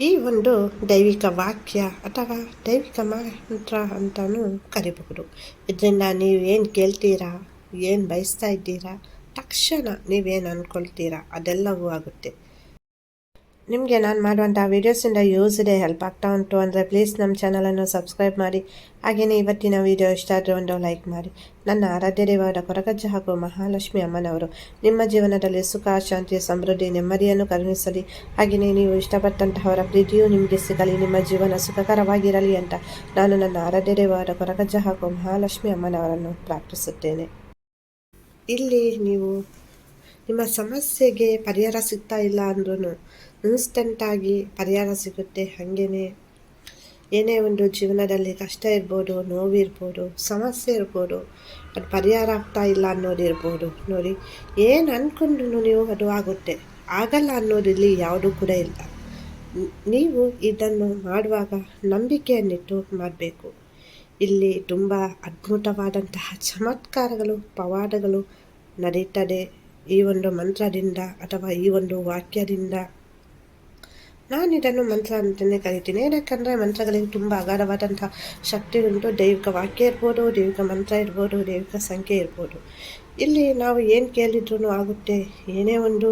ಈ ಒಂದು ದೈವಿಕ ವಾಕ್ಯ ಅಥವಾ ದೈವಿಕ ಮಂತ್ರ ಅಂತಲೂ ಕರಿಬಹುದು. ಇದರಿಂದ ನೀವು ಏನು ಕೇಳ್ತೀರಾ, ಏನು ಬಯಸ್ತಾ ಇದ್ದೀರಾ, ತಕ್ಷಣ ನೀವೇನು ಅಂದ್ಕೊಳ್ತೀರಾ ಅದೆಲ್ಲವೂ ಆಗುತ್ತೆ. ನಿಮಗೆ ನಾನು ಮಾಡುವಂಥ ವೀಡಿಯೋಸಿಂದ ಯೂಸ್ ಇದೆ ಹೆಲ್ಪ್ ಆಗ್ತಾ ಉಂಟು ಅಂದರೆ ಪ್ಲೀಸ್ ನಮ್ಮ ಚಾನಲನ್ನು ಸಬ್ಸ್ಕ್ರೈಬ್ ಮಾಡಿ. ಹಾಗೆಯೇ ಇವತ್ತಿನ ವೀಡಿಯೋ ಇಷ್ಟ ಆದರೆ ಒಂದು ಲೈಕ್ ಮಾಡಿ. ನನ್ನ ಆರಾಧ್ಯ ದೇವಾದ ಕೊರಗಜ್ಜ ಹಾಗೂ ಮಹಾಲಕ್ಷ್ಮಿ ಅಮ್ಮನವರು, ನಿಮ್ಮ ಜೀವನದಲ್ಲಿ ಸುಖ, ಶಾಂತಿ, ಸಮೃದ್ಧಿ, ನೆಮ್ಮದಿಯನ್ನು ಕರುಣಿಸಲಿ. ಹಾಗೆಯೇ ನೀವು ಇಷ್ಟಪಟ್ಟಂತಹವರ ಪ್ರೀತಿಯು ನಿಮಗೆ ಸಿಗಲಿ, ನಿಮ್ಮ ಜೀವನ ಸುಖಕರವಾಗಿರಲಿ ಅಂತ ನಾನು ನನ್ನ ಆರಾಧ್ಯ ದೇವಾದ ಕೊರಗಜ್ಜ ಹಾಗೂ ಮಹಾಲಕ್ಷ್ಮಿ ಅಮ್ಮನವರನ್ನು ಪ್ರಾರ್ಥಿಸುತ್ತೇನೆ. ಇಲ್ಲಿ ನೀವು ನಿಮ್ಮ ಸಮಸ್ಯೆಗೆ ಪರಿಹಾರ ಸಿಗ್ತಾ ಇಲ್ಲ ಅಂದ್ರೂ ಇನ್ಸ್ಟೆಂಟಾಗಿ ಪರಿಹಾರ ಸಿಗುತ್ತೆ ಹಾಗೇ ಏನೇ ಒಂದು ಜೀವನದಲ್ಲಿ ಕಷ್ಟ ಇರ್ಬೋದು, ನೋವಿರ್ಬೋದು, ಸಮಸ್ಯೆ ಇರ್ಬೋದು, ಅದು ಪರಿಹಾರ ಆಗ್ತಾ ಇಲ್ಲ ಅನ್ನೋದಿರ್ಬೋದು. ನೋಡಿ, ಏನು ಅಂದ್ಕೊಂಡು ನೀವು ಅದು ಆಗುತ್ತೆ. ಆಗಲ್ಲ ಅನ್ನೋದಿಲ್ಲಿ ಯಾವುದೂ ಕೂಡ ಇಲ್ಲ. ನೀವು ಇದನ್ನು ಮಾಡುವಾಗ ನಂಬಿಕೆಯನ್ನಿಟ್ಟು ಮಾಡಬೇಕು. ಇಲ್ಲಿ ತುಂಬ ಅದ್ಭುತವಾದಂತಹ ಚಮತ್ಕಾರಗಳು, ಪವಾಡಗಳು ನಡೀತದೆ. ಈ ಒಂದು ಮಂತ್ರದಿಂದ ಅಥವಾ ಈ ಒಂದು ವಾಕ್ಯದಿಂದ. ನಾನು ಇದನ್ನು ಮಂತ್ರ ಅಂತಲೇ ಕರಿತೀನಿ. ಯಾಕಂದರೆ ಮಂತ್ರಗಳಿಗೆ ತುಂಬ ಅಗಾಧವಾದಂಥ ಶಕ್ತಿ ಉಂಟು. ದೈವಿಕ ವಾಕ್ಯ ಇರ್ಬೋದು, ದೈವಿಕ ಮಂತ್ರ ಇರ್ಬೋದು, ದೈವಿಕ ಸಂಖ್ಯೆ ಇರ್ಬೋದು. ಇಲ್ಲಿ ನಾವು ಏನು ಕೇಳಿದ್ರೂ ಆಗುತ್ತೆ, ಏನೇ ಒಂದು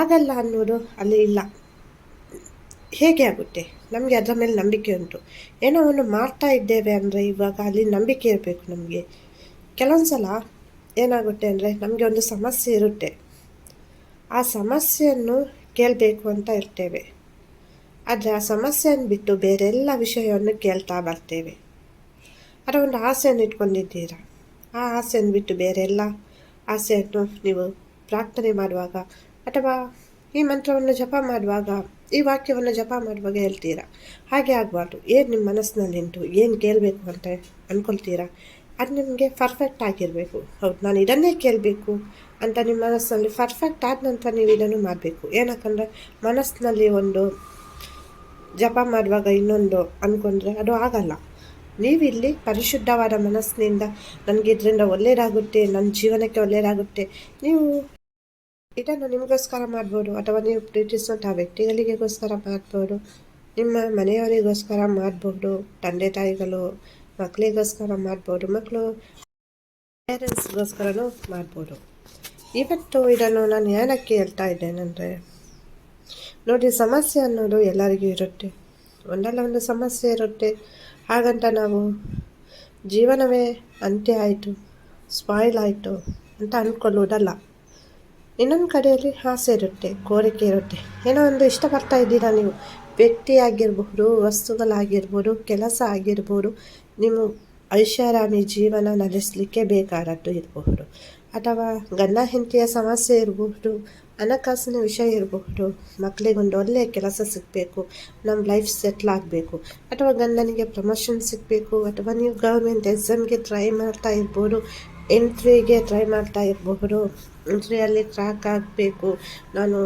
ಆಗಲ್ಲ ಅನ್ನೋದು ಅಲ್ಲಿ ಇಲ್ಲ. ಹೇಗೆ ಆಗುತ್ತೆ? ನಮಗೆ ಅದರ ಮೇಲೆ ನಂಬಿಕೆ ಉಂಟು. ಏನೋ ಒಂದು ಮಾಡ್ತಾ ಇದ್ದೇವೆ ಅಂದರೆ ಇವಾಗ ಅಲ್ಲಿ ನಂಬಿಕೆ ಇರಬೇಕು ನಮಗೆ. ಕೆಲವೊಂದು ಸಲ ಏನಾಗುತ್ತೆ ಅಂದರೆ ನಮಗೆ ಒಂದು ಸಮಸ್ಯೆ ಇರುತ್ತೆ. ಆ ಸಮಸ್ಯೆಯನ್ನು ಕೇಳಬೇಕು ಅಂತ ಇರ್ತೇವೆ. ಆದರೆ ಆ ಸಮಸ್ಯೆಯನ್ನು ಬಿಟ್ಟು ಬೇರೆಲ್ಲ ವಿಷಯವನ್ನು ಕೇಳ್ತಾ ಬರ್ತೇವೆ. ಅದರ ಒಂದು ಆಸೆಯನ್ನು ಇಟ್ಕೊಂಡಿದ್ದೀರಾ? ಆ ಆಸೆಯನ್ನು ಬಿಟ್ಟು ಬೇರೆಲ್ಲ ಆಸೆಯನ್ನು ನೀವು ಪ್ರಾರ್ಥನೆ ಮಾಡುವಾಗ ಅಥವಾ ಈ ಮಂತ್ರವನ್ನು ಜಪ ಮಾಡುವಾಗ, ಈ ವಾಕ್ಯವನ್ನು ಜಪ ಮಾಡುವಾಗ ಹೇಳ್ತೀರಾ? ಹಾಗೆ ಆಗಬಾರ್ದು. ಏನು ನಿಮ್ಮ ಮನಸ್ಸಿನಲ್ಲಿಂಟು ಏನು ಕೇಳಬೇಕು ಅಂತ ಅಂದ್ಕೊಳ್ತೀರಾ ಅದು ನಿಮಗೆ ಪರ್ಫೆಕ್ಟ್ ಆಗಿರಬೇಕು. ಹೌದು, ನಾನು ಇದನ್ನೇ ಕೇಳಬೇಕು ಅಂತ ನಿಮ್ಮ ಮನಸ್ಸಿನಲ್ಲಿ ಪರ್ಫೆಕ್ಟ್ ಆದ ನಂತರ ನೀವು ಇದನ್ನು ಮಾಡಬೇಕು. ಏನಕ್ಕಂದರೆ ಮನಸ್ಸಿನಲ್ಲಿ ಒಂದು ಜಪ ಮಾಡುವಾಗ ಇನ್ನೊಂದು ಅಂದ್ಕೊಂಡ್ರೆ ಅದು ಆಗಲ್ಲ. ನೀವಿಲ್ಲಿ ಪರಿಶುದ್ಧವಾದ ಮನಸ್ಸಿನಿಂದ ನನಗೆ ಇದರಿಂದ ಒಳ್ಳೆಯದಾಗುತ್ತೆ ನನ್ನ ಜೀವನಕ್ಕೆ ಒಳ್ಳೆಯದಾಗುತ್ತೆ ನೀವು ಇದನ್ನು ನಿಮಗೋಸ್ಕರ ಮಾಡ್ಬೋದು ಅಥವಾ ನೀವು ಪ್ರೀತಿಸುವಂಥ ವ್ಯಕ್ತಿಗಳಿಗೋಸ್ಕರ ಮಾಡ್ಬೋದು, ನಿಮ್ಮ ಮನೆಯವರಿಗೋಸ್ಕರ ಮಾಡ್ಬೋದು, ತಂದೆ ತಾಯಿಗಳು ಮಕ್ಕಳಿಗೋಸ್ಕರ ಮಾಡ್ಬೋದು ಮಕ್ಕಳು ಪೇರೆಂಟ್ಸ್ಗೋಸ್ಕರನೂ ಮಾಡ್ಬೋದು. ಇವತ್ತು ಇದನ್ನು ನಾನು ಏನಕ್ಕೆ ಹೇಳ್ತಾ ಇದ್ದೇನೆಂದರೆ ನೋಡಿ ಸಮಸ್ಯೆ ಅನ್ನೋದು ಎಲ್ಲರಿಗೂ ಇರುತ್ತೆ. ಒಂದಲ್ಲ ಒಂದು ಸಮಸ್ಯೆ ಇರುತ್ತೆ. ಹಾಗಂತ ನಾವು ಜೀವನವೇ ಅಂತ್ಯ ಆಯಿತು ಸ್ಪಾಯ್ಲ್ ಆಯಿತು ಅಂತ ಅಂದ್ಕೊಳ್ಳೋದಲ್ಲ ಇನ್ನೊಂದು ಕಡೆಯಲ್ಲಿ ಆಸೆ ಇರುತ್ತೆ, ಕೋರಿಕೆ ಇರುತ್ತೆ. ಏನೋ ಒಂದು ಇಷ್ಟಪಡ್ತಾ ಇದ್ದೀರಾ ನೀವು? ವ್ಯಕ್ತಿ ಆಗಿರಬಹುದು, ವಸ್ತುಗಳಾಗಿರ್ಬೋದು, ಕೆಲಸ ಆಗಿರ್ಬೋದು ನಿಮ್ಮ ಐಷಾರಾಮಿ ಜೀವನ ನಡೆಸಲಿಕ್ಕೆ ಬೇಕಾದದ್ದು ಇರಬಹುದು. ಅಥವಾ ಗಂಡ ಹೆಂಡತಿಯ ಸಮಸ್ಯೆ ಇರಬಹುದು, ಹಣಕಾಸಿನ ವಿಷಯ ಇರಬಹುದು ಮಕ್ಕಳಿಗೊಂದು ಒಳ್ಳೆಯ ಕೆಲಸ ಸಿಗಬೇಕು, ನಮ್ಮ ಲೈಫ್ ಸೆಟ್ಲ್ ಆಗಬೇಕು. ಅಥವಾ ಗಂಡನಿಗೆ ಪ್ರಮೋಷನ್ ಸಿಗಬೇಕು, ಅಥವಾ ನೀವು ಗೌರ್ಮೆಂಟ್ ಎಕ್ಸಾಮ್ಗೆ ಟ್ರೈ ಮಾಡ್ತಾ ಇರ್ಬೋದು ಎಂಟ್ರಿಗೆ ಟ್ರೈ ಮಾಡ್ತಾ ಇರಬಹುದು ಎಂಟ್ರಿಯಲ್ಲಿ ಟ್ರ್ಯಾಕ್ ಆಗಬೇಕು, ನಾನು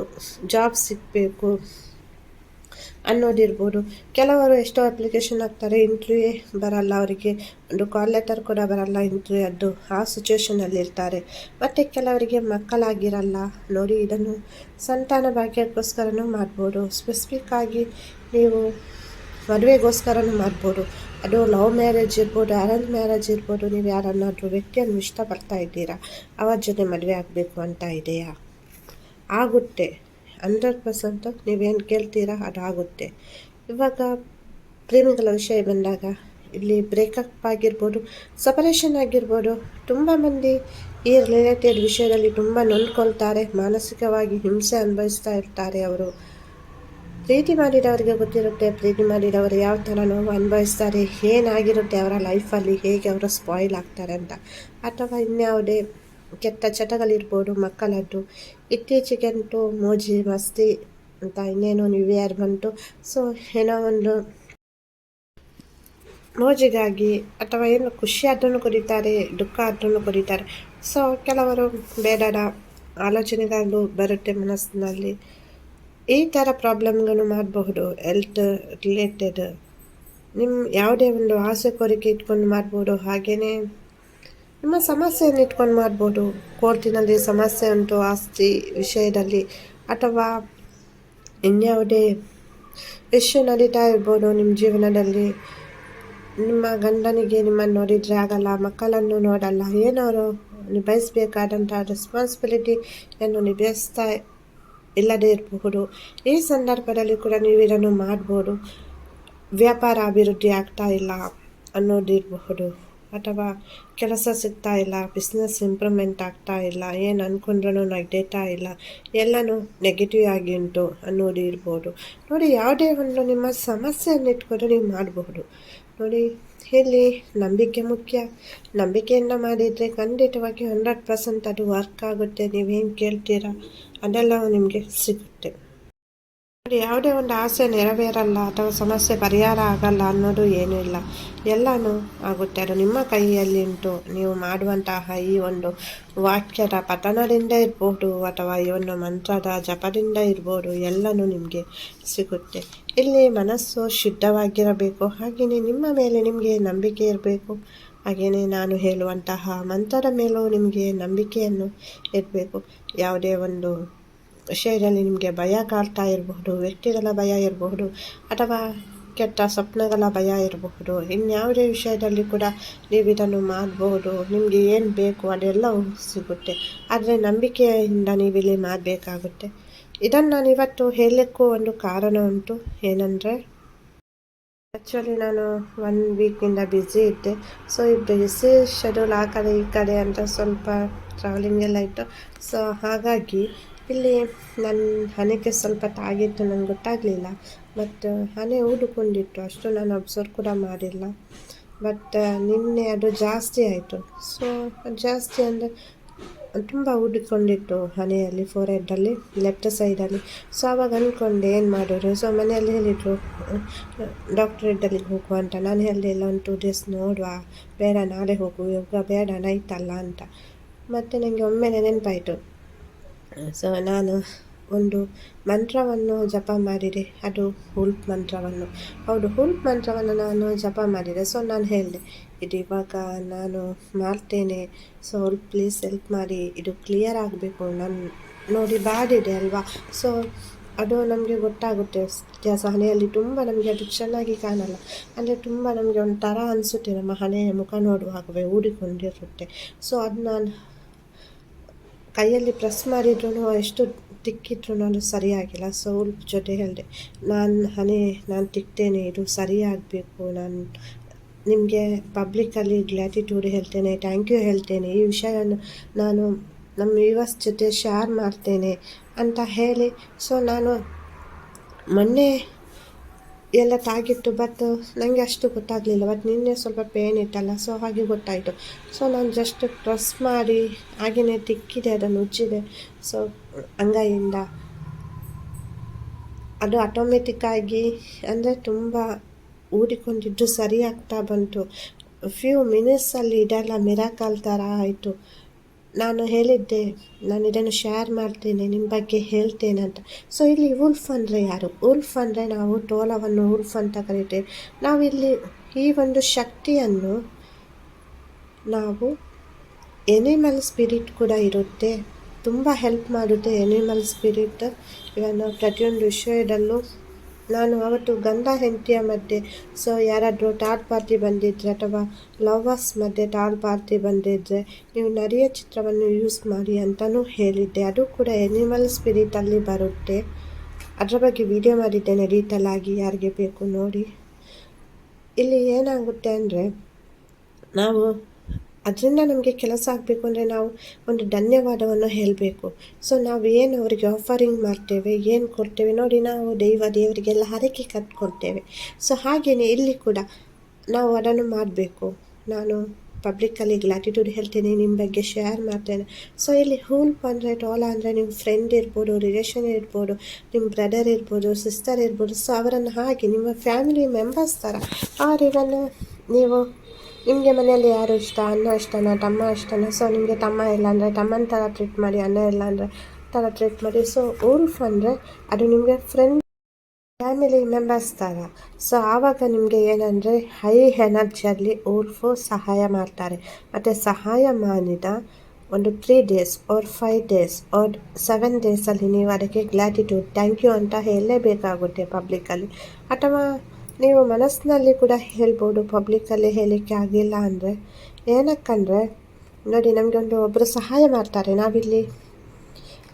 ಜಾಬ್ ಸಿಗಬೇಕು ಅನ್ನೋದಿರ್ಬೋದು. ಕೆಲವರು ಎಷ್ಟೋ ಅಪ್ಲಿಕೇಶನ್ ಹಾಕ್ತಾರೆ ಇಂಟ್ರ್ಯೂಯೇ ಬರಲ್ಲ ಅವರಿಗೆ. ಒಂದು ಕಾಲ್ ಲೆಟರ್ ಕೂಡ ಬರಲ್ಲ ಇಂಟ್ರ್ಯೂ ಅದು ಆ ಸಿಚುವೇಷನಲ್ಲಿರ್ತಾರೆ ಮತ್ತು ಕೆಲವರಿಗೆ ಮಕ್ಕಳಾಗಿರಲ್ಲ. ನೋಡಿ, ಇದನ್ನು ಸಂತಾನ ಭಾಗ್ಯಕ್ಕೋಸ್ಕರನೂ ಮಾಡ್ಬೋದು. ಸ್ಪೆಸಿಫಿಕ್ ಆಗಿ ನೀವು ಮದುವೆಗೋಸ್ಕರನೂ ಮಾಡ್ಬೋದು. ಅದು ಲವ್ ಮ್ಯಾರೇಜ್ ಇರ್ಬೋದು ಅರೇಂಜ್ ಮ್ಯಾರೇಜ್ ಇರ್ಬೋದು. ನೀವು ಯಾರನ್ನಾದರೂ ವ್ಯಕ್ತಿಯನ್ನು ಇಷ್ಟಪಡ್ತಾ ಇದ್ದೀರಾ, ಅವರ ಜೊತೆ ಮದುವೆ ಆಗಬೇಕು ಅಂತ ಇದೆಯಾ? ಆಗುತ್ತೆ. ಹಂಡ್ರೆಡ್ ಪರ್ಸೆಂಟ್ ನೀವೇನು ಕೇಳ್ತೀರಾ ಅದಾಗುತ್ತೆ. ಇವಾಗ ಪ್ರೇಮಿಗಳ ವಿಷಯ ಬಂದಾಗ ಇಲ್ಲಿ ಬ್ರೇಕಪ್ ಆಗಿರ್ಬೋದು, ಸಪರೇಷನ್ ಆಗಿರ್ಬೋದು, ತುಂಬ ಮಂದಿ ಈ ರಿಲೇಟೆಡ್ ವಿಷಯದಲ್ಲಿ ತುಂಬ ನೊಂದ್ಕೊಳ್ತಾರೆ, ಮಾನಸಿಕವಾಗಿ ಹಿಂಸೆ ಅನುಭವಿಸ್ತಾ ಇರ್ತಾರೆ ಅವರು. ಪ್ರೀತಿ ಮಾಡಿದವರಿಗೆ ಗೊತ್ತಿರುತ್ತೆ, ಪ್ರೀತಿ ಮಾಡಿದವರು ಯಾವ ಥರ ನೋವು ಅನುಭವಿಸ್ತಾರೆ, ಏನಾಗಿರುತ್ತೆ ಅವರ ಲೈಫಲ್ಲಿ ಹೇಗೆ ಅವರು ಸ್ಪಾಯ್ಲ್ ಆಗ್ತಾರೆ ಅಂತ. ಅಥವಾ ಇನ್ಯಾವುದೇ ಕೆಟ್ಟ ಚಟಗಳಿರ್ಬೋದು, ಮಕ್ಕಳದ್ದು. ಇತ್ತೀಚೆಗಂತೂ ಮೋಜಿ ಮಸ್ತಿ ಅಂತ ಇನ್ನೇನು ನ್ಯೂ ಇಯರ್ ಬಂತು. ಸೊ ಏನೋ ಒಂದು ಮೋಜಿಗಾಗಿ ಅಥವಾ ಏನು ಖುಷಿ ಆದ್ರೂ ಕುಡಿತಾರೆ, ದುಃಖ ಆದ್ರೂ ಕುಡಿತಾರೆ. ಸೊ ಕೆಲವರು ಬೇಡದ ಆಲೋಚನೆಗಳು ಬರುತ್ತೆ ಮನಸ್ಸಿನಲ್ಲಿ. ಈ ಥರ ಪ್ರಾಬ್ಲಮ್ಗಳು ಮಾಡಬಹುದು ಹೆಲ್ತ್ ರಿಲೇಟೆಡ್ ನಿಮ್ಮ ಯಾವುದೇ ಒಂದು ಆಸೆ, ಕೋರಿಕೆ ಇಟ್ಕೊಂಡು ಮಾಡ್ಬೋದು ಹಾಗೆಯೇ ನಿಮ್ಮ ಸಮಸ್ಯೆಯನ್ನು ಇಟ್ಕೊಂಡು ಮಾಡ್ಬೋದು. ಕೋರ್ಟಿನಲ್ಲಿ ಸಮಸ್ಯೆ ಉಂಟು, ಆಸ್ತಿ ವಿಷಯದಲ್ಲಿ. ಅಥವಾ ಇನ್ಯಾವುದೇ ಇಶ್ಯೂ ನಡೀತಾ ಇರ್ಬೋದು ನಿಮ್ಮ ಜೀವನದಲ್ಲಿ. ನಿಮ್ಮ ಗಂಡನಿಗೆ ನಿಮ್ಮನ್ನು ನೋಡಿದರೆ ಆಗಲ್ಲ, ಮಕ್ಕಳನ್ನು ನೋಡಲ್ಲ ಏನವರು ನಿಭಾಯಿಸಬೇಕಾದಂಥ ರೆಸ್ಪಾನ್ಸಿಬಿಲಿಟಿಯನ್ನು ನಿಭಾಯಿಸ್ತಾ ಇಲ್ಲದೇ ಇರಬಹುದು. ಈ ಸಂದರ್ಭದಲ್ಲಿ ಕೂಡ ನೀವು ಇದನ್ನು ಮಾಡ್ಬೋದು. ವ್ಯಾಪಾರ ಅಭಿವೃದ್ಧಿ ಆಗ್ತಾ ಇಲ್ಲ ಅನ್ನೋದಿರಬಹುದು. ಅಥವಾ ಕೆಲಸ ಸಿಗ್ತಾ ಇಲ್ಲ ಬಿಸ್ನೆಸ್ ಇಂಪ್ರೂವ್ಮೆಂಟ್ ಆಗ್ತಾ ಇಲ್ಲ, ಏನು ಅಂದ್ಕೊಂಡ್ರೂ ನಗ್ದೇತಾ ಇಲ್ಲ, ಎಲ್ಲನೂ ನೆಗೆಟಿವ್ ಆಗಿ ಉಂಟು ಅನ್ನೋದು ಇರ್ಬೋದು. ನೋಡಿ, ಯಾವುದೇ ಒಂದು ನಿಮ್ಮ ಸಮಸ್ಯೆಯನ್ನು ಇಟ್ಕೊಂಡು ನೀವು ಮಾಡಬಹುದು. ನೋಡಿ ಇಲ್ಲಿ ನಂಬಿಕೆ ಮುಖ್ಯ. ನಂಬಿಕೆಯನ್ನು ಮಾಡಿದರೆ ಖಂಡಿತವಾಗಿ ಹಂಡ್ರೆಡ್ ಪರ್ಸೆಂಟ್ ಅದು ವರ್ಕ್ ಆಗುತ್ತೆ. ನೀವೇನು ಕೇಳ್ತೀರಾ? ಅದೆಲ್ಲ ನಿಮಗೆ ಸಿಗುತ್ತೆ. ನೋಡಿ ಯಾವುದೇ ಒಂದು ಆಸೆ ನೆರವೇರಲ್ಲ ಅಥವಾ ಸಮಸ್ಯೆ ಪರಿಹಾರ ಆಗಲ್ಲ ಅನ್ನೋದು ಏನೂ ಇಲ್ಲ. ಎಲ್ಲನೂ ಆಗುತ್ತೆ. ಅದು ನಿಮ್ಮ ಕೈಯಲ್ಲಿ ಉಂಟು. ನೀವು ಮಾಡುವಂತಹ ಈ ಒಂದು ವಾಕ್ಯದ ಪತನದಿಂದ ಇರ್ಬೋದು ಅಥವಾ ಈ ಒಂದು ಮಂತ್ರದ ಜಪದಿಂದ ಇರ್ಬೋದು ಎಲ್ಲನೂ ನಿಮಗೆ ಸಿಗುತ್ತೆ. ಇಲ್ಲಿ ಮನಸ್ಸು ಶುದ್ಧವಾಗಿರಬೇಕು. ಹಾಗೆಯೇ ನಿಮ್ಮ ಮೇಲೆ ನಿಮಗೆ ನಂಬಿಕೆ ಇರಬೇಕು. ಹಾಗೆಯೇ ನಾನು ಹೇಳುವಂತಹ ಮಂತ್ರದ ಮೇಲೂ ನಿಮಗೆ ನಂಬಿಕೆಯನ್ನು ಇರಬೇಕು. ಯಾವುದೇ ಒಂದು ವಿಷಯದಲ್ಲಿ ನಿಮಗೆ ಭಯ ಕಾಡ್ತಾ ಇರಬಹುದು, ವ್ಯಕ್ತಿಗಳ ಭಯ ಇರಬಹುದು ಅಥವಾ ಕೆಟ್ಟ ಸ್ವಪ್ನಗಳ ಭಯ ಇರಬಹುದು. ಇನ್ಯಾವುದೇ ವಿಷಯದಲ್ಲಿ ಕೂಡ ನೀವು ಇದನ್ನು ಮಾಡಬಹುದು ನಿಮಗೆ ಏನು ಬೇಕು ಅದೆಲ್ಲವೂ ಸಿಗುತ್ತೆ. ಆದರೆ ನಂಬಿಕೆಯಿಂದ ನೀವಿಲ್ಲಿ ಮಾಡಬೇಕಾಗುತ್ತೆ. ಇದನ್ನು ನಾನು ಇವತ್ತು ಹೇಳಲಿಕ್ಕೂ ಒಂದು ಕಾರಣ ಉಂಟು. ಏನಂದರೆ ಆ್ಯಕ್ಚುಲಿ ನಾನು ಒನ್ ವೀಕಿಂದ ಬ್ಯುಸಿ ಇದ್ದೆ. ಸೊ ಈ ಬ್ಯುಸಿ ಶೆಡ್ಯೂಲ್ ಆ ಕಡೆ ಈ ಕಡೆ ಅಂತ ಸ್ವಲ್ಪ ಟ್ರಾವೆಲಿಂಗ್ ಎಲ್ಲ ಇತ್ತು. ಸೊ ಹಾಗಾಗಿ ಇಲ್ಲಿ ನನ್ನ ಹಣೆಗೆ ಸ್ವಲ್ಪ ತಾಗಿತ್ತು ನನಗೆ ಗೊತ್ತಾಗಲಿಲ್ಲ. ಬಟ್ ಹಣೆ ಊದುಕೊಂಡಿತ್ತು. ಅಷ್ಟು ನಾನು ಅಬ್ಸರ್ವ್ ಕೂಡ ಮಾಡಿಲ್ಲ. ಬಟ್ ನಿನ್ನೆ ಅದು ಜಾಸ್ತಿ ಆಯಿತು. ಸೊ ಜಾಸ್ತಿ ಅಂದರೆ ತುಂಬ ಊಡಿಕೊಂಡಿತ್ತು ಹಣೆಯಲ್ಲಿ ಫೋರ್ ಹೆಡ್ಡಲ್ಲಿ ಲೆಫ್ಟ್ ಸೈಡಲ್ಲಿ ಸೊ ಆವಾಗ ಅಂದ್ಕೊಂಡೆ ಏನು ಮಾಡೋರು ಸೊ ಮನೆಯಲ್ಲಿ ಹೇಳಿದರು ಡಾಕ್ಟರ್ ಹೆಡ್ಡಲ್ಲಿಗೆ ಹೋಗುವ ಅಂತ. ನಾನು ಹೇಳಿದೆ ಒಂದು ಟೂ ಡೇಸ್ ನೋಡುವ, ಬೇಡ ನಾಳೆ ಹೋಗು ಇವಾಗ ಬೇಡ ನೈತಲ್ಲ ಅಂತ. ಮತ್ತು ನನಗೆ ಒಮ್ಮೆಲೆ ನೆನಪಾಯಿತು. ಸೊ ನಾನು ಒಂದು ಮಂತ್ರವನ್ನು ಜಪ ಮಾಡಿದೆ. ಅದು ಹುಲ್ಪ್ ಮಂತ್ರವನ್ನು. ಹೌದು, ಹುಲ್ಪ್ ಮಂತ್ರವನ್ನು ನಾನು ಜಪ ಮಾಡಿದೆ. ಸೊ ನಾನು ಹೇಳಿದೆ, ಇದು ಇವಾಗ ನಾನು ಮಾಡ್ತೇನೆ. ಸೊ ಪ್ಲೀಸ್ ಹೆಲ್ಪ್ ಮಾಡಿ. ಇದು ಕ್ಲಿಯರ್ ಆಗಬೇಕು. ನಾನು ನೋಡಿ ಬಾಡಿದೆ ಅಲ್ವಾ? ಸೊ ಅದು ನಮಗೆ ಗೊತ್ತಾಗುತ್ತೆ. ವ್ಯತ್ಯಾಸ ಹಣೆಯಲ್ಲಿ ತುಂಬ ನಮಗೆ ಅದು ಚೆನ್ನಾಗಿ ಕಾಣಲ್ಲ. ಅಂದರೆ ತುಂಬ ನಮಗೆ ಒಂಥರ ಅನಿಸುತ್ತೆ. ನಮ್ಮ ಹಣೆಯ ಮುಖ ನೋಡುವಾಗವೇ ಊಡಿಕೊಂಡಿರುತ್ತೆ ಸೊ ಅದು ನಾನು ಕೈಯಲ್ಲಿ ಪ್ರೆಸ್ ಮಾಡಿದ್ರು ಎಷ್ಟು ತಿಕ್ಕಿದ್ರು ನಾನು ಸರಿಯಾಗಿಲ್ಲ. ಸೊ ಜೊತೆ ಹೇಳಿದೆ, ನಾನು ಹನಿ ನಾನು ತಿಕ್ತೇನೆ, ಇದು ಸರಿಯಾಗಬೇಕು. ನಾನು ನಿಮಗೆ ಪಬ್ಲಿಕ್ಕಲ್ಲಿ ಗ್ಲ್ಯಾಟಿಟ್ಯೂಡ್ ಹೇಳ್ತೇನೆ ಥ್ಯಾಂಕ್ ಯು ಹೇಳ್ತೇನೆ. ಈ ವಿಷಯವನ್ನು ನಾನು ನಮ್ಮ ವ್ಯೂವರ್ಸ್ ಜೊತೆ ಶೇರ್ ಮಾಡ್ತೇನೆ ಅಂತ ಹೇಳಿ ಸೊ ನಾನು ಮೊನ್ನೆ ಎಲ್ಲ ತಾಗಿತ್ತು ಬಟ್ ನನಗೆ ಅಷ್ಟು ಗೊತ್ತಾಗಲಿಲ್ಲ. ಬಟ್ ನಿನ್ನೆ ಸ್ವಲ್ಪ ಪೇನ್ ಇತ್ತಲ್ಲ ಸೊ ಹಾಗೆ ಗೊತ್ತಾಯಿತು. ಸೊ ನಾನು ಜಸ್ಟ್ ಪ್ರೆಸ್ ಮಾಡಿ ಹಾಗೆಯೇ ತಿಕ್ಕಿದೆ, ಅದನ್ನು ಉಜ್ಜಿದೆ. ಸೊ ಅಂಗೈಯಿಂದ ಅದು ಆಟೋಮೆಟಿಕ್ಕಾಗಿ ಅಂದರೆ ತುಂಬ ಊಡಿಕೊಂಡಿದ್ದು ಸರಿ ಆಗ್ತಾ ಬಂತು. ಫ್ಯೂ ಮಿನಿಟ್ಸಲ್ಲಿ ಇದೆಲ್ಲ ಮಿರಾಕಲ್ ಥರ ಆಯಿತು. ನಾನು ಹೇಳಿದ್ದೆ, ನಾನು ಇದನ್ನು ಶೇರ್ ಮಾಡ್ತೇನೆ ನಿಮ್ಮ ಬಗ್ಗೆ ಹೇಳ್ತೇನೆ ಅಂತ. ಸೊ ಇಲ್ಲಿ ಉಲ್ಫ್ ಅಂದರೆ ಯಾರು? ಉಲ್ಫ್ ಅಂದರೆ ನಾವು ಟೋಲವನ್ನು ಉಲ್ಫ್ ಅಂತ ಕರಿತೇವೆ. ನಾವಿಲ್ಲಿ ಈ ಒಂದು ಶಕ್ತಿಯನ್ನು ನಾವು ಎನಿಮಲ್ ಸ್ಪಿರಿಟ್ ಕೂಡ ಇರುತ್ತೆ. ತುಂಬ ಹೆಲ್ಪ್ ಮಾಡುತ್ತೆ ಎನಿಮಲ್ ಸ್ಪಿರಿಟ್ ಇವನ್ನು ಪ್ರತಿಯೊಂದು ವಿಷಯದಲ್ಲೂ ನಾನು ಅವತ್ತು ಗಂಡ ಹೆಂಡತಿಯ ಮಧ್ಯೆ, ಸೊ ಯಾರಾದರೂ ಟಾಡ್ ಪಾರ್ಟಿ ಬಂದಿದ್ದರೆ ಅಥವಾ ಲವರ್ಸ್ ಮಧ್ಯೆ ಟಾಡ್ ಪಾರ್ಟಿ ಬಂದಿದ್ದರೆ ನೀವು ನರಿಯ ಚಿತ್ರವನ್ನು ಯೂಸ್ ಮಾಡಿ ಅಂತಲೂ ಹೇಳಿದ್ದೆ. ಅದು ಕೂಡ ಎನಿಮಲ್ ಸ್ಪಿರಿಟಲ್ಲಿ ಬರುತ್ತೆ. ಅದರ ಬಗ್ಗೆ ವಿಡಿಯೋ ಮಾಡಿದ್ದೇನೆ ಡೀಟೇಲ್ ಯಾರಿಗೆ ಬೇಕು ನೋಡಿ. ಇಲ್ಲಿ ಏನಾಗುತ್ತೆ ಅಂದರೆ, ನಾವು ಅದರಿಂದ ನಮಗೆ ಕೆಲಸ ಆಗಬೇಕು ಅಂದರೆ ನಾವು ಒಂದು ಧನ್ಯವಾದವನ್ನು ಹೇಳಬೇಕು. ಸೊ ನಾವು ಏನು ಅವರಿಗೆ ಆಫರಿಂಗ್ ಮಾಡ್ತೇವೆ, ಏನು ಕೊಡ್ತೇವೆ ನೋಡಿ ನಾವು ದೈವ ದೇವರಿಗೆಲ್ಲ ಹರಕೆ ಕಟ್ಕೊಡ್ತೇವೆ ಸೊ ಹಾಗೆಯೇ ಇಲ್ಲಿ ಕೂಡ ನಾವು ಅದನ್ನು ಮಾಡಬೇಕು. ನಾನು ಪಬ್ಲಿಕ್ಕಲ್ಲಿ ಗ್ಲಾಟಿಟ್ಯೂಡ್ ಹೇಳ್ತೇನೆ, ನಿಮ್ಮ ಬಗ್ಗೆ ಶೇರ್ ಮಾಡ್ತೇನೆ. ಸೊ ಇಲ್ಲಿ ಹೂಲ್ಪ್ ಅಂದರೆ ಟೋಲ ಅಂದರೆ ನಿಮ್ಮ ಫ್ರೆಂಡ್ ಇರ್ಬೋದು ರಿಲೇಷನ್ ಇರ್ಬೋದು, ನಿಮ್ಮ ಬ್ರದರ್ ಇರ್ಬೋದು ಸಿಸ್ಟರ್ ಇರ್ಬೋದು. ಸೊ ಅವರನ್ನು ಹಾಗೆ ನಿಮ್ಮ ಫ್ಯಾಮಿಲಿ ಮೆಂಬರ್ಸ್ ಥರ ಅವರಿಗನ್ನು ನೀವು ನಿಮಗೆ ಮನೆಯಲ್ಲಿ ಯಾರು ಇಷ್ಟ? ಅಣ್ಣ ಇಷ್ಟನಾ? ತಮ್ಮ ಇಷ್ಟನಾ? ಸೊ ನಿಮಗೆ ತಮ್ಮ ಇಲ್ಲ ಅಂದರೆ ತಮ್ಮನ ಥರ ಟ್ರೀಟ್ ಮಾಡಿ, ಅಣ್ಣ ಇಲ್ಲ ಅಂದರೆ ಥರ ಟ್ರೀಟ್ ಮಾಡಿ. ಸೊ ಉಲ್ಫ್ ಅಂದರೆ ಅದು ನಿಮಗೆ ಫ್ರೆಂಡ್ ಫ್ಯಾಮಿಲಿ ಮೆಂಬರ್ಸ್ ಥರ ಸೊ ಆವಾಗ ನಿಮಗೆ ಏನಂದರೆ ಹೈ ಎನರ್ಜಿಯಲ್ಲಿ ಉಲ್ಫು ಸಹಾಯ ಮಾಡ್ತಾರೆ. ಮತ್ತು ಸಹಾಯ ಮಾಡಿದ ಒಂದು three days or five days or seven ಡೇಸಲ್ಲಿ ನೀವು ಅದಕ್ಕೆ ಗ್ಲ್ಯಾಟಿಟ್ಯೂಡ್ ಥ್ಯಾಂಕ್ ಯು ಅಂತ ಹೇಳಲೇಬೇಕಾಗುತ್ತೆ ಪಬ್ಲಿಕ್ಕಲ್ಲಿ ಅಥವಾ ನೀವು ಮನಸ್ಸಿನಲ್ಲಿ ಕೂಡ ಹೇಳ್ಬೋದು ಪಬ್ಲಿಕ್ಕಲ್ಲಿ ಹೇಳಲಿಕ್ಕೆ ಆಗಿಲ್ಲ ಅಂದರೆ. ಏನಕ್ಕಂದರೆ, ನೋಡಿ ನಮಗೆ ಒಂದು ಒಬ್ಬರು ಸಹಾಯ ಮಾಡ್ತಾರೆ. ನಾವಿಲ್ಲಿ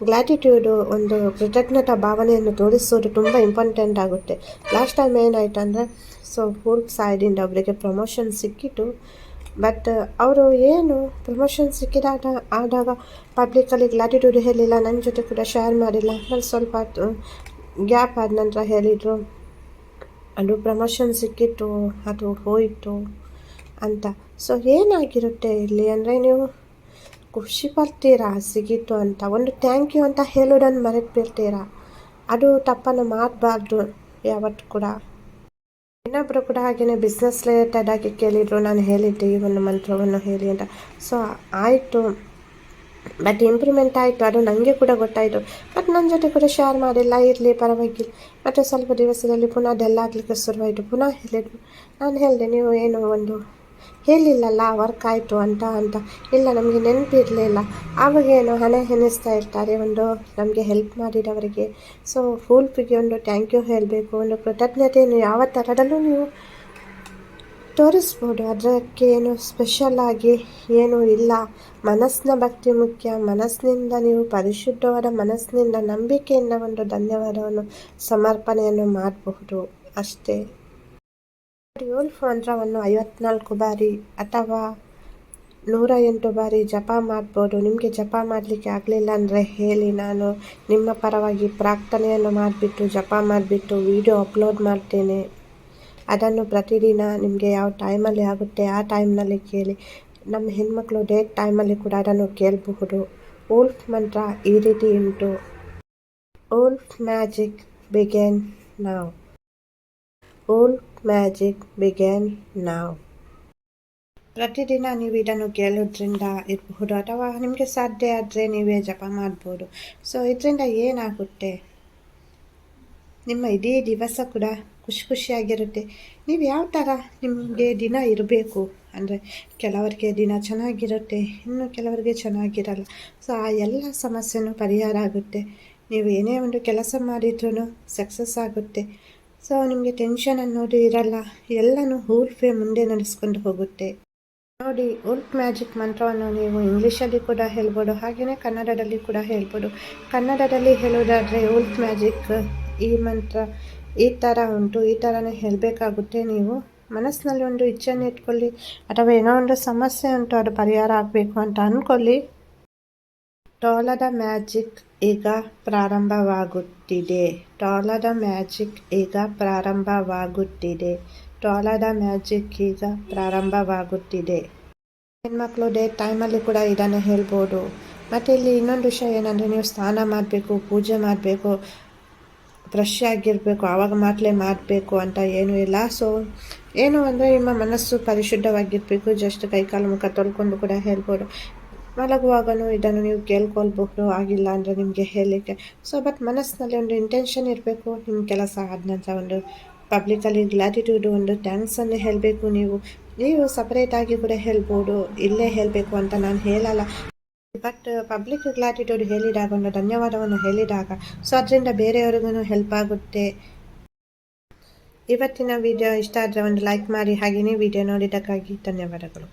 ಗ್ಲ್ಯಾಟಿಟ್ಯೂಡು ಒಂದು ಕೃತಜ್ಞತಾ ಭಾವನೆಯನ್ನು ತೋರಿಸೋದು ತುಂಬ ಇಂಪಾರ್ಟೆಂಟ್ ಆಗುತ್ತೆ. ಲಾಸ್ಟ್ ಟೈಮ್ ಏನಾಯ್ತು ಅಂದರೆ ಸೊ ಫುಲ್ ಸೈಡಿಂದ ಅವರಿಗೆ ಪ್ರಮೋಷನ್ ಸಿಕ್ಕಿತು ಬಟ್ ಅವರು ಏನು ಪ್ರಮೋಷನ್ ಸಿಕ್ಕಿದಾಗ ಆದಾಗ ಪಬ್ಲಿಕಲ್ಲಿ ಗ್ಲಾಟಿಟ್ಯೂಡ್ ಹೇಳಿಲ್ಲ ನನ್ನ ಜೊತೆ ಕೂಡ ಶೇರ್ ಮಾಡಿಲ್ಲ. ನಾನು ಸ್ವಲ್ಪ ಗ್ಯಾಪ್ ಆದ ನಂತರ ಹೇಳಿದರು. ಅದು ಪ್ರಮೋಷನ್ ಸಿಕ್ಕಿತ್ತು, ಅದು ಹೋಯಿತು ಅಂತ. ಸೊ ಏನಾಗಿರುತ್ತೆ ಇಲ್ಲಿ ಅಂದರೆ ನೀವು ಖುಷಿ ಪಡ್ತೀರಾ, ಸಿಗಿತ್ತು ಅಂತ? ಒಂದು ಥ್ಯಾಂಕ್ ಯು ಅಂತ ಹೇಳೋದನ್ನು ಮರೆತು ಬಿಡ್ತೀರಾ ಅದು ತಪ್ಪನ್ನು ಮಾಡಬಾರ್ದು ಯಾವತ್ತು ಕೂಡ. ಇನ್ನೊಬ್ಬರು ಕೂಡ ಹಾಗೆಯೇ ಬಿಸ್ನೆಸ್ ರಿಲೇಟೆಡ್ ಆಗಿ ಕೇಳಿದರು, ನಾನು ಹೇಳಿದ್ದೆ, ಈ ಒಂದು ಮಂತ್ರವನ್ನು ಹೇಳಿ ಅಂತ. ಸೊ ಆಯಿತು. ಬಟ್ ಇಂಪ್ರೂವ್ಮೆಂಟ್ ಆಯಿತು, ಅದು ನನಗೆ ಕೂಡ ಗೊತ್ತಾಯಿತು. ಬಟ್ ನನ್ನ ಜೊತೆ ಕೂಡ ಶೇರ್ ಮಾಡಿಲ್ಲ, ಇರಲಿ, ಪರವಾಗಿಲ್ಲ. ಮತ್ತು ಸ್ವಲ್ಪ ದಿವಸದಲ್ಲಿ ಪುನಃ ಅದೆಲ್ಲ ಆಗಲಿಕ್ಕೆ ಶುರುವಾಯಿತು. ಪುನಃ ಹೇಳಿದ್ರು ನಾನು ಹೇಳಿದೆ, ನೀವು ಏನು ಒಂದು ಹೇಳಿಲ್ಲಲ್ಲ ವರ್ಕ್ ಆಯಿತು ಅಂತ ಅಂತ. ಇಲ್ಲ, ನಮಗೆ ನೆನಪಿರಲಿಲ್ಲ ಆವಾಗೇನು ಹಣ ಎನಿಸ್ತಾ ಇರ್ತಾರೆ, ಒಂದು ನಮಗೆ ಹೆಲ್ಪ್ ಮಾಡಿದವರಿಗೆ. ಸೊ ಫುಲ್ಫಿಗೆ ಒಂದು ಥ್ಯಾಂಕ್ ಯು ಹೇಳಬೇಕು, ಒಂದು ಕೃತಜ್ಞತೆಯನ್ನು ಯಾವ ಥರದಲ್ಲೂ ನೀವು ತೋರಿಸ್ಬೋದು. ಅದಕ್ಕೆ ಏನು ಸ್ಪೆಷಲ್ ಆಗಿ ಏನೂ ಇಲ್ಲ. ಮನಸ್ಸಿನ ಭಕ್ತಿ ಮುಖ್ಯ. ಮನಸ್ಸಿನಿಂದ ನೀವು ಪರಿಶುದ್ಧವಾದ ಮನಸ್ಸಿನಿಂದ ನಂಬಿಕೆಯಿಂದ ಒಂದು ಧನ್ಯವಾದವನ್ನು, ಸಮರ್ಪಣೆಯನ್ನು ಮಾಡಬಹುದು. ಅಷ್ಟೇ. ಏಳು ಮಂತ್ರವನ್ನು ಐವತ್ನಾಲ್ಕು ಬಾರಿ ಅಥವಾ ನೂರ ಎಂಟು ಬಾರಿ ಜಪ ಮಾಡ್ಬೋದು. ನಿಮಗೆ ಜಪ ಮಾಡಲಿಕ್ಕೆ ಆಗಲಿಲ್ಲ ಅಂದರೆ ಹೇಳಿ. ನಾನು ನಿಮ್ಮ ಪರವಾಗಿ ಪ್ರಾರ್ಥನೆಯನ್ನು ಮಾಡಿಬಿಟ್ಟು, ಜಪ ಮಾಡಿಬಿಟ್ಟು ವಿಡಿಯೋ ಅಪ್ಲೋಡ್ ಮಾಡ್ತೇನೆ. ಅದನ್ನು ಪ್ರತಿದಿನ ನಿಮಗೆ ಯಾವ ಟೈಮಲ್ಲಿ ಆಗುತ್ತೆ ಆ ಟೈಮ್ನಲ್ಲಿ ಕೇಳಿ. ನಮ್ಮ ಹೆಣ್ಮಕ್ಳು ಡೇಟ್ ಟೈಮಲ್ಲಿ ಕೂಡ ಅದನ್ನು ಕೇಳಬಹುದು. ಓಲ್ಫ್ ಮಂತ್ರ ಈ ರೀತಿ ಉಂಟು. ಓಲ್ಫ್ ಮ್ಯಾಜಿಕ್ ಬಿಗೆನ್ ನಾವು ಓಲ್ಫ್ ಮ್ಯಾಜಿಕ್ ಬಿಗ್ಯಾನ್ ನಾವ್ ಪ್ರತಿದಿನ ನೀವು ಇದನ್ನು ಕೇಳೋದ್ರಿಂದ ಇರಬಹುದು ಅಥವಾ ನಿಮಗೆ ಸಾಧ್ಯ ಆದರೆ ನೀವೇ ಜಪ ಮಾಡ್ಬೋದು. ಸೊ ಇದರಿಂದ ಏನಾಗುತ್ತೆ? ನಿಮ್ಮ ಇಡೀ ದಿವಸ ಕೂಡ ಖುಷಿ ಖುಷಿಯಾಗಿರುತ್ತೆ. ನೀವು ಯಾವ ಥರ ನಿಮಗೆ ದಿನ ಇರಬೇಕು? ಅಂದರೆ ಕೆಲವರಿಗೆ ದಿನ ಚೆನ್ನಾಗಿರುತ್ತೆ, ಇನ್ನು ಕೆಲವರಿಗೆ ಚೆನ್ನಾಗಿರಲ್ಲ. ಸೊ ಆ ಎಲ್ಲ ಸಮಸ್ಯೆನೂ ಪರಿಹಾರ ಆಗುತ್ತೆ. ನೀವು ಏನೇ ಒಂದು ಕೆಲಸ ಮಾಡಿದ್ರೂ ಸಕ್ಸಸ್ ಆಗುತ್ತೆ. ಸೊ ನಿಮಗೆ ಟೆನ್ಷನ್ ಅನ್ನೋದು ಇರಲ್ಲ. ಎಲ್ಲನೂ ಹೂಲ್ಫೆ ಮುಂದೆ ನಡೆಸ್ಕೊಂಡು ಹೋಗುತ್ತೆ. ನೋಡಿ ಉಲ್ಫ್ ಮ್ಯಾಜಿಕ್ ಮಂತ್ರವನ್ನು ನೀವು ಇಂಗ್ಲೀಷಲ್ಲಿ ಕೂಡ ಹೇಳ್ಬೋದು ಹಾಗೆಯೇ ಕನ್ನಡದಲ್ಲಿ ಕೂಡ ಹೇಳ್ಬೋದು. ಕನ್ನಡದಲ್ಲಿ ಹೇಳೋದಾದರೆ ಉಲ್ಫ್ ಮ್ಯಾಜಿಕ್ ಈ ಮಂತ್ರ. ಈ ಥರ ಉಂಟು, ಈ ಥರನೇ ಹೇಳಬೇಕಾಗುತ್ತೆ ನೀವು. ಮನಸ್ಸಿನಲ್ಲಿ ಒಂದು ಇಚ್ಛೆಯನ್ನು ಇಟ್ಕೊಳ್ಳಿ. ಅಥವಾ ಏನೋ ಒಂದು ಸಮಸ್ಯೆ ಉಂಟು, ಅದು ಪರಿಹಾರ ಆಗಬೇಕು ಅಂತ ಅಂದ್ಕೊಳ್ಳಿ ಟೋಲದ ಮ್ಯಾಜಿಕ್ ಈಗ ಪ್ರಾರಂಭವಾಗುತ್ತಿದೆ. ಟೋಲದ ಮ್ಯಾಜಿಕ್ ಈಗ ಪ್ರಾರಂಭವಾಗುತ್ತಿದೆ. ಟೋಲದ ಮ್ಯಾಜಿಕ್ ಈಗ ಪ್ರಾರಂಭವಾಗುತ್ತಿದೆ. ಹೆಣ್ಮಕ್ಳು ಡೇ ಟೈಮಲ್ಲಿ ಕೂಡ ಇದನ್ನು ಹೇಳ್ಬೋದು. ಮತ್ತು ಇಲ್ಲಿ ಇನ್ನೊಂದು ವಿಷಯ ಏನಂದರೆ ನೀವು ಸ್ನಾನ ಮಾಡಬೇಕು, ಪೂಜೆ ಮಾಡಬೇಕು ಫ್ರೆಶ್ ಆಗಿರಬೇಕು, ಆವಾಗ ಮಾತಲೇ ಮಾಡಬೇಕು ಅಂತ ಏನೂ ಇಲ್ಲ. ಸೊ ಏನು ಅಂದರೆ ನಿಮ್ಮ ಮನಸ್ಸು ಪರಿಶುದ್ಧವಾಗಿರಬೇಕು. ಜಸ್ಟ್ ಕೈಕಾಲು ಮುಖ ತೊಳ್ಕೊಂಡು ಕೂಡ ಹೇಳ್ಬೋದು. ಮಲಗುವಾಗಲೂ ಇದನ್ನು ನೀವು ಕೇಳ್ಕೊಳ್ಬಹುದು. ಆಗಿಲ್ಲ ಅಂದರೆ ನಿಮಗೆ ಹೇಳಲಿಕ್ಕೆ ಸೊ ಬಟ್ ಮನಸ್ಸಿನಲ್ಲಿ ಒಂದು ಇಂಟೆನ್ಷನ್ ಇರಬೇಕು. ನಿಮ್ಮ ಕೆಲಸ ಆದ ಒಂದು ಪಬ್ಲಿಕಲ್ಲಿ ಗ್ಲಾಟಿಟ್ಯೂಡು ಒಂದು ಥ್ಯಾಂಕ್ಸನ್ನು ಹೇಳಬೇಕು ನೀವು. ನೀವು ಸಪ್ರೇಟಾಗಿ ಕೂಡ ಹೇಳ್ಬೋದು. ಇಲ್ಲೇ ಹೇಳಬೇಕು ಅಂತ ನಾನು ಹೇಳಲ್ಲ. ಬಟ್ ಪಬ್ಲಿಕ್ ಗ್ಲಾಟಿಟ್ಯೂಡ್ ಹೇಳಿದಾಗ ಒಂದು ಧನ್ಯವಾದವನ್ನು ಹೇಳಿದಾಗ ಸೊ ಅದರಿಂದ ಬೇರೆಯವ್ರಿಗೂ ಹೆಲ್ಪ್ ಆಗುತ್ತೆ. ಇವತ್ತಿನ ವಿಡಿಯೋ ಇಷ್ಟ ಆದರೆ ಒಂದು ಲೈಕ್ ಮಾಡಿ, ಹಾಗೆಯೇ ವಿಡಿಯೋ ನೋಡಿದ್ದಕ್ಕಾಗಿ ಧನ್ಯವಾದಗಳು.